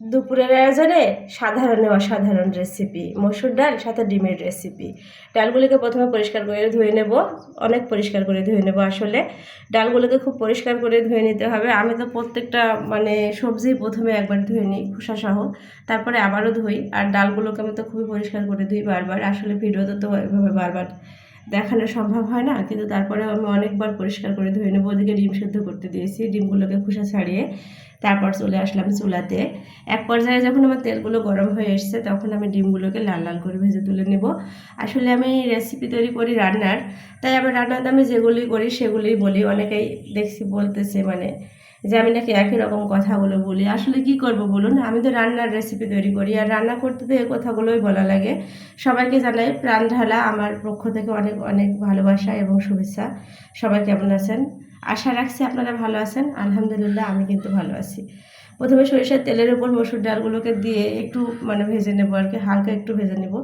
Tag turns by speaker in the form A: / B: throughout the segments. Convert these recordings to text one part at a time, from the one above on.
A: দুপুরের আয়োজনে সাধারণ অসাধারণ রেসিপি মসুর ডাল, সাথে ডিমের রেসিপি ডালগুলোকে প্রথমে পরিষ্কার করে ধুয়ে নেব। অনেক পরিষ্কার করে ধুয়ে নেব আসলে। ডালগুলোকে খুব পরিষ্কার করে ধুয়ে নিতে হবে। আমি তো প্রত্যেকটা মানে সবজি প্রথমে একবার ধুয়ে নিই, খোসাসহ। তারপরে আবারও ধুই। আর ডালগুলোকে আমি তো খুবই পরিষ্কার করে ধুই বারবার। আসলে ভিডিওতে তো এভাবে বারবার দেখানো সম্ভব হয় না। কিন্তু তারপরে আমি অনেকবার পরিষ্কার করে ধুয়ে নেব। ওদিকে ডিম সেদ্ধ করতে দিয়েছি। ডিমগুলোকে খোসা ছাড়িয়ে তারপর চলে আসলাম চুলাতে। এক পর্যায়ে যখন আমার তেলগুলো গরম হয়ে এসছে, তখন আমি ডিমগুলোকে লাল লাল করে ভেজে তুলে নেব। আসলে আমি রেসিপি তৈরি করি রান্নার, তাই আমি রান্নাতে আমি যেগুলি করি সেগুলোই বলি। অনেকেই দেখছি বলতেছে মানে যে আমি নাকি একই রকম কথাগুলো বলি। আসলে কি করব বলুন? আমি তো রান্নার রেসিপি তৈরি করি আর রান্না করতে তো এই কথাগুলোই বলা লাগে। সবাইকে জানাই প্রাণ ঢালা আমার পক্ষ থেকে অনেক অনেক ভালোবাসা এবং শুভেচ্ছা। সবাই কেমন আছেন? আশা রাখছি আপনারা ভালো আছেন। আলহামদুলিল্লাহ, আমি কিন্তু ভালো আছি। প্রথমে সরিষার তেলের উপর মসুর ডালগুলোকে দিয়ে একটু মানে ভেজে নেব আর কি, হালকা একটু ভেজে নেব।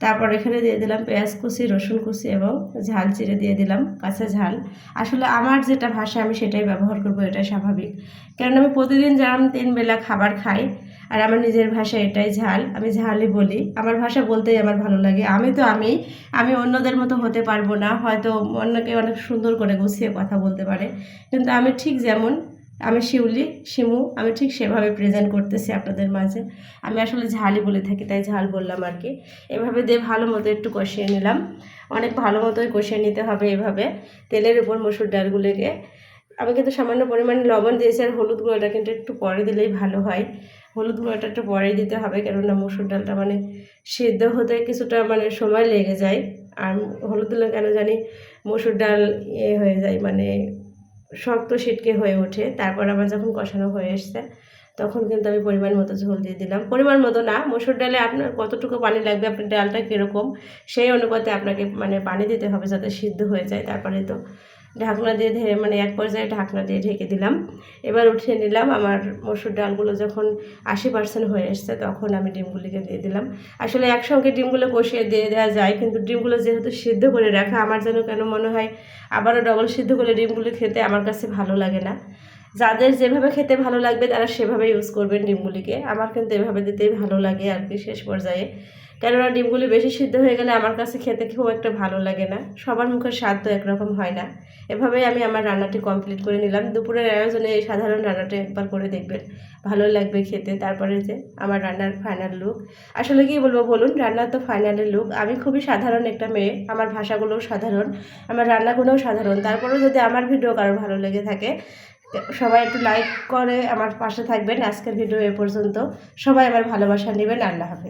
A: তারপর এখানে দিয়ে দিলাম পেঁয়াজ কুচি, রসুন কুচি এবং ঝাল চিড়ে দিয়ে দিলাম কাঁচা ঝাল। আসলে আমার যেটা ভাষা, আমি সেটাই ব্যবহার করব, এটাই স্বাভাবিক। কারণ আমি প্রতিদিন যেমন তিন বেলা খাবার খাই আর আমার নিজের ভাষা এটাই ঝাল, আমি ঝালই বলি। আমার ভাষা বলতেই আমার ভালো লাগে। আমি তো আমি আমি অন্যদের মতো হতে পারব না, হয়তো অন্যকে অনেক সুন্দর করে গুছিয়ে কথা বলতে পারে। কিন্তু আমি ঠিক যেমন, আমি শিউলি, শিমু, আমি ঠিক সেভাবে প্রেজেন্ট করতেছি আপনাদের মাঝে। আমি আসলে ঝালই বলে থাকি, তাই ঝাল বললাম আর কি। এভাবে দিয়ে ভালো মতো একটু কষিয়ে নিলাম। অনেক ভালো মতোই কষিয়ে নিতে হবে এভাবে। তেলের উপর মসুর ডালগুলোকে। আমি কিন্তু সামান্য পরিমাণে লবণ দিয়েছি আর হলুদ গুঁড়োটা কিন্তু একটু পরে দিলেই ভালো হয়। হলুদ গুঁড়োটা একটু পরেই দিতে হবে, কেননা মসুর ডালটা মানে সিদ্ধ হতে কিছুটা মানে সময় লেগে যায়। আর হলুদ দিলে কেন জানি মসুর ডাল ইয়ে হয়ে যায় মানে শক্ত সিটকে হয়ে ওঠে। তারপর আমার যখন কষানো হয়ে এসছে, তখন কিন্তু আমি পরিমাণ মতো ঝোল দিয়ে দিলাম। পরিমাণ মতো না, মসুর ডালে আপনার কতটুকু পানি লাগবে, আপনার ডালটা কীরকম, সেই অনুপাতে আপনাকে মানে পানি দিতে হবে যাতে সিদ্ধ হয়ে যায়। তারপরে তো ঢাকনা দিয়ে ধরে মানে এক পর্যায়ে ঢাকনা দিয়ে ঢেকে দিলাম। এবার উঠিয়ে নিলাম আমার মসুর ডালগুলো যখন আশি পার্সেন্ট হয়ে এসছে তখন আমি ডিমগুলিকে দিয়ে দিলাম। আসলে একসঙ্গে ডিমগুলো কষিয়ে দিয়ে দেওয়া যায়, কিন্তু ডিমগুলো যেহেতু সিদ্ধ করে রাখা, আমার যেন কেন মনে হয় আবারও ডবল সিদ্ধ করে ডিমগুলি খেতে আমার কাছে ভালো লাগে না। যাদের যেভাবে খেতে ভালো লাগবে তারা সেভাবে ইউজ করবেন ডিমগুলিকে। আমার কিন্তু এভাবে দিতেই ভালো লাগে আর কি শেষ পর্যায়ে। কেননা ডিমগুলি বেশি সিদ্ধ হয়ে গেলে আমার কাছে খেতে খুব একটা ভালো লাগে না। সবার মুখের স্বাদ তো একরকম হয় না। এভাবেই আমি আমার রান্নাটি কমপ্লিট করে নিলাম। দুপুরের আয়োজনে এই সাধারণ রান্নাটি একবার করে দেখবেন। ভালো লাগবে খেতে। তারপরে যে আমার রান্নার ফাইনাল লুক আসলে কি বলব বলুন, রান্নার তো ফাইনালের লুক আমি খুবই সাধারণ একটা মেয়ে। আমার ভাষাগুলোও সাধারণ। আমার রান্নাগুলোও সাধারণ। তারপরেও যদি আমার ভিডিও কারও ভালো লেগে থাকে, সবাই একটু লাইক করে আমার পাশে থাকবেন। আজকের ভিডিও এ পর্যন্ত। সবাই আমার ভালোবাসা নেবেন। আল্লাহ হাফেজ।